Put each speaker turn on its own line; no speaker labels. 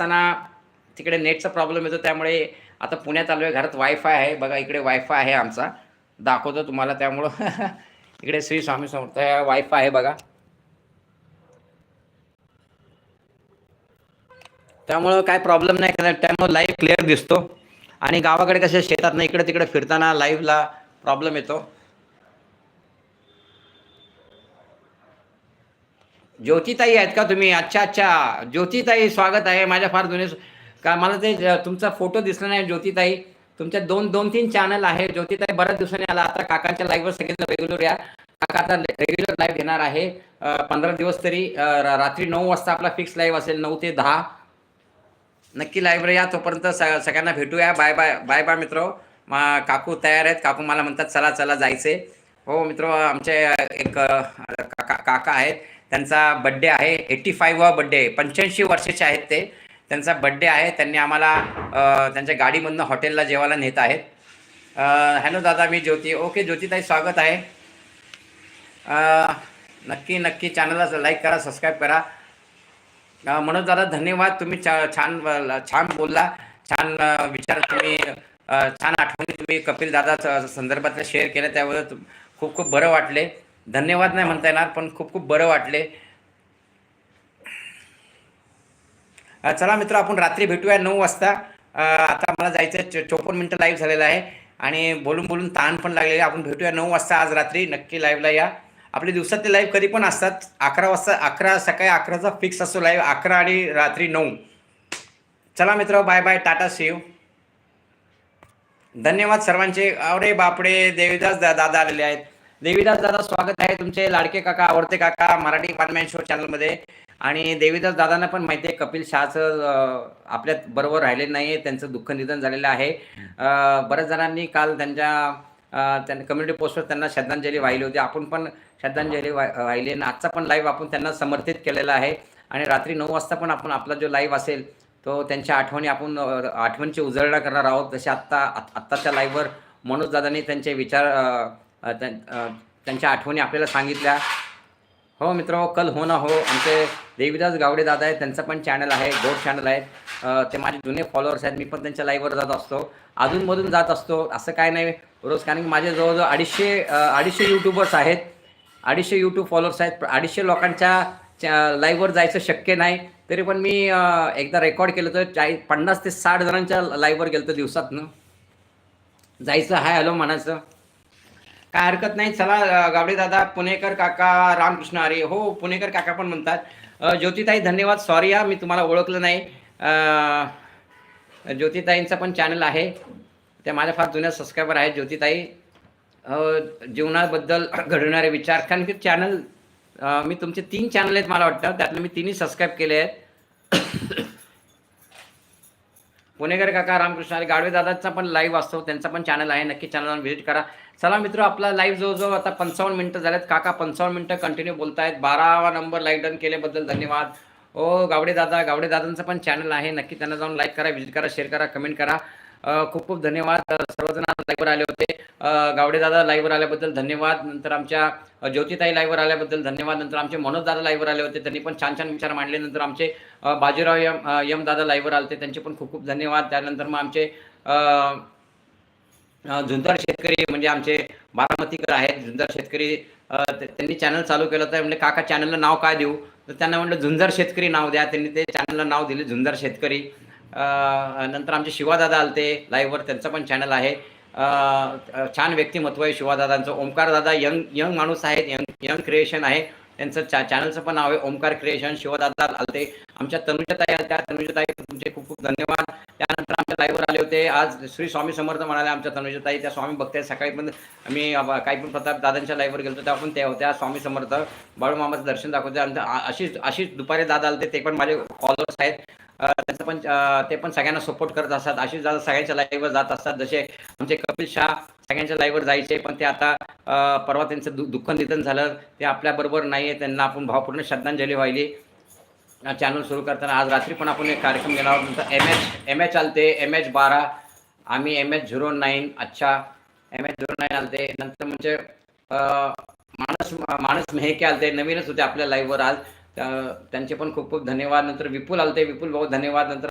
असताना तिकडे नेटचा प्रॉब्लेम येतो त्यामुळे आता पुण्यात आलो आहे घरात वायफाय आहे. बघा इकडे वायफाय आहे आमचा. दाखवतो तुम्हाला त्यामुळं. इकडे श्री स्वामी समर्थ वायफाय आहे बघा. त्यामुळं काय प्रॉब्लेम नाही कारण त्यामुळं लाईव्ह क्लिअर दिसतो. आणि गावाकडे कसे शेतात ना इकडे तिकडे फिरताना लाईव्हला प्रॉब्लेम येतो. ज्योतिताई आहेत का तुम्ही? अच्छा अच्छा. ज्योतिताई स्वागत आहे. माझ्या फार जुने का मला ते तुमचा फोटो दिसला नाही ज्योतिताई. तुमच्या दोन दोन तीन चॅनल आहे. ज्योतिताई बऱ्याच दिवसांनी आला. आता काकांच्या लाईव्हवर सगळ्यांना रेग्युलर या. काका आता रेग्युलर लाईव्ह घेणार आहे. पंधरा दिवस तरी रात्री नऊ वाजता आपला फिक्स लाईव्ह असेल नऊ ते दहा. नक्की लाईव्हला या. तोपर्यंत स सगळ्यांना भेटूया. बाय बाय बाय बाय मित्र. मा काकू तयार आहेत. काकू मला म्हणतात चला चला जायचे. हो मित्र आमचे एक काका काका आहेत. त्यांचा बड्डे आहे. एट्टी फाईव्ह बड्डे पंच्याऐंशी वर्षाचे आहेत ते. त्यांचा बड्डे आहे. त्यांनी आम्हाला त्यांच्या गाडीमधनं हॉटेलला जेवायला नेत आहेत. हॅलो दादा मी ज्योती. ओके ज्योतीताई स्वागत आहे. नक्की नक्की चॅनलला लाईक करा सबस्क्राईब करा. म्हणून दादा धन्यवाद. तुम्ही चा छान छान बोलला. छान विचार तुम्ही छान आठवणी तुम्ही कपिल दादा संदर्भातल्या शेअर केल्या त्याबद्दल खूप खूप बरं वाटले. धन्यवाद नाही म्हणता येणार पण खूप खूप बरं वाटले. चला मित्र आपण रात्री भेटूया नऊ वाजता. आता मला जायचं चोपन्न मिनटं लाईव्ह झालेलं आहे. आणि बोलून बोलून ताण पण लागलेलं आहे. आपण भेटूया नऊ वाजता आज रात्री नक्की लाईव्हला या. आपले दिवसातले लाईव्ह कधी पण असतात. अकरा वाजता अकरा सकाळी अकराचा फिक्स असतो लाईव्ह अकरा आणि रात्री नऊ. चला मित्र बाय बाय टाटा सी धन्यवाद सर्वांचे. अरे बापडे देवीदास दा दादा आलेले आहेत. देवीदास दादा स्वागत आहे तुमचे लाडके काका आवडते काका मराठी पानमॅन शो चॅनलमध्ये. आणि देवीदास दादांना पण माहिती आहे कपिल शहाचं आपल्यात आपल्या बरोबर राहिले नाही आहे त्यांचं दुःख निधन झालेलं आहे. बऱ्याच जणांनी काल त्यांच्या त्यांना कम्युनिटी पोस्टवर त्यांना श्रद्धांजली वाहिली होती. आपण पण श्रद्धांजली वाहिली आणि आजचा पण लाईव्ह आपण त्यांना समर्थित केलेला आहे. आणि रात्री नऊ वाजता पण आपण आपला जो लाईव्ह असेल तो त्यांच्या आठवणी आपण आठवणीची उजळणा करणार आहोत. जसे आत्ता आत्ताच्या लाईव्हवर मनोज दादांनी त्यांचे विचार त्यांच्या आठवणी आपल्याला सांगितल्या. हो मित्र हो, कल हो ना हो. आमचे देवीदास गावडे दादा आहेत. त्यांचं पण चॅनल आहे गोड चॅनल आहे ते माझे जुने फॉलोअर्स आहेत. मी पण त्यांच्या लाईव्हवर जात असतो. अधूनमधून जात असतो. असं काय नाही. रोज कारण की माझे जवळजवळ अडीचशे अडीचशे यूट्यूबर्स आहेत. अडीचशे यूट्यूब फॉलोअर्स आहेत. अडीचशे लोकांच्या च्या लाईव्हवर जायचं शक्य नाही. तरी पण मी एकदा रेकॉर्ड केलं तर चाळीस पन्नास ते साठ जणांच्या लाईव्हवर गेलं तर दिवसातनं. जायचं हाय हॅलो म्हणायचं. काय हरकत नाही. चला गावडे दादा पुणेकर काका रामकृष्ण अरे हो पुणेकर काका पण म्हणतात. ज्योतिताई धन्यवाद. सॉरी हा मी तुम्हाला ओळखलं नाही. ज्योतिताईंचा पण चॅनल आहे. त्या माझ्या फार जुन्या सबस्क्रायबर आहेत ज्योतिताई. जीवनाबद्दल घडवणारे विचार. कारण की चॅनल मी तुमचे तीन चॅनल आहेत मला वाटतं. त्यातले मी तिन्ही सबस्क्राईब केले आहेत. पुणेकर काका रामकृष्ण आणि गाडवे दादाचा पण लाईव्ह असतो त्यांचा पण चॅनल आहे नक्की चॅनल व्हिजिट करा. चला मित्र आपला लाईव्ह जवळजवळ आता पंचावन्न मिनटं झाल्यात काका पंचावन्न मिनटं कंटिन्यू बोलतायत. बारावा नंबर लाईक डन केल्याबद्दल धन्यवाद. ओ गावडे दादा गावडे दादांचं पण चॅनल आहे. नक्की त्यांना जाऊन लाईक करा व्हिजिट करा शेअर करा कमेंट करा. खूप खूप धन्यवाद. सर्वजण लाईव्हवर आले होते. गावडे दादा लाईव्हवर आल्याबद्दल धन्यवाद. नंतर आमच्या ज्योतिताई लाईव्हवर आल्याबद्दल धन्यवाद. नंतर आमचे मनोज दादा लाईव्हवर आले होते. त्यांनी पण छान छान विचार मांडले. नंतर आमचे बाजीराव यम यम दादा लाईव्हवर आले होते त्यांचे पण खूप खूप धन्यवाद. त्यानंतर मग आमचे अ, झुंजार शेतकरी म्हणजे आमचे बारामतीकर आहेत. झुंजार शेतकरी त्यांनी चॅनल चालू केलं होतं. म्हणजे काका चॅनलला नाव काय देऊ? तर त्यांना म्हटलं झुंजार शेतकरी नाव द्या. त्यांनी ते चॅनलला नाव दिले झुंजार शेतकरी. नंतर आमचे शिवादादा आलते लाईव्हवर त्यांचं पण चॅनल आहे. छान व्यक्तिमत्व आहे शिवादादांचं. ओमकारदादा यंग यंग माणूस आहेत यंग यंग क्रिएशन आहे. त्यांचं चा चॅनलचं पण नाव आहे ओमकार क्रिएशन शिवदादा आलते. आमच्या तनुजाताई आल्या त्या तनुजाताई तुमचे खूप खूप धन्यवाद. त्यानंतर आमच्या लाईव्हवर आले होते. आज श्री स्वामी समर्थ म्हणाले आमच्या तनुजाताई त्या स्वामी भक्त सकाळी पण मी काही पण प्रताप दादांच्या लाईव्हवर गेलो त्या पण त्या होत्या. स्वामी समर्थ बाळूमामाचं दर्शन दाखवते अशीच अशीच दुपारी दादा आलते ते पण माझे फॉलोअर्स आहेत. त्याचं पण ते पण सगळ्यांना सपोर्ट करत असतात. अशीच दादा सगळ्यांच्या लाईव्हवर जात असतात. जसे आमचे कपिल शाह सगळ्यांच्या लाईव्हवर जायचे पण ते आता परवा त्यांचं दु दुःख निधन झालं. ते आपल्याबरोबर नाही आहे त्यांना आपण भावपूर्ण श्रद्धांजली वाहिली. चॅनल सुरू करताना आज रात्री पण आपण एक कार्यक्रम गेला आहोत नंतर एम एच एम एच आलते. एम एच बारा. आम्ही एम एच झिरो नाईन. अच्छा. एम एच झिरो नाईन आलते. नंतर म्हणजे माणस माणस मेहके आलते. नवीनच होते आपल्या लाईव्हवर आज. त्यांचे पण खूप खूप धन्यवाद. नंतर विपुल आलते. विपुल भाऊ धन्यवाद. नंतर